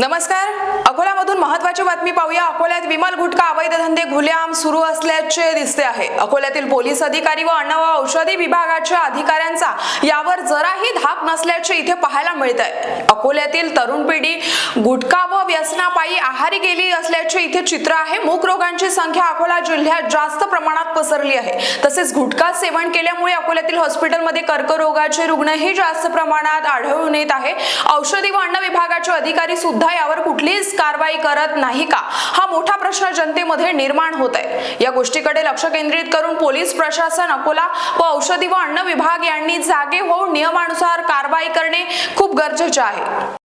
नमस्कार. अकोल्यामधून महत्वाची बातमी पाहूया. अकोल्यात विमल गुटखा अवैध धंदे खुलेआम सुरू असल्याचे दिसते आहे. अकोल्यातील पोलीस अधिकारी व अन्न व औषधी विभागाच्या अधिकाऱ्यांचा यावर जराही धाक नसल्याचे इथे पाहायला मिळत आहे अकोल्यातील तरुण पिढी गुटखा व व्यसनापायी आहारी गेली असल्याचे इथे चित्र आहे. मूकरोगांची संख्या अकोला जिल्ह्यात जास्त प्रमाणात पसरली आहे. तसेच गुटखा सेवन केल्यामुळे अकोल्यातील हॉस्पिटलमध्ये कर्करोगाचे रुग्णही जास्त प्रमाणात आढळून येत आहे. औषधी व अन्न विभागाचे अधिकारी सुद्धा यावर कुठलीच कारवाई करत नाही का? हा मोठा प्रश्न जनतेमध्ये निर्माण होत आहे या गोष्टीकडे लक्ष केंद्रित करून पोलीस प्रशासन अकोला व औषधी व अन्न विभाग यांनी जागे होऊन नियमानुसार कारवाई करणे खूप गरजेचे आहे.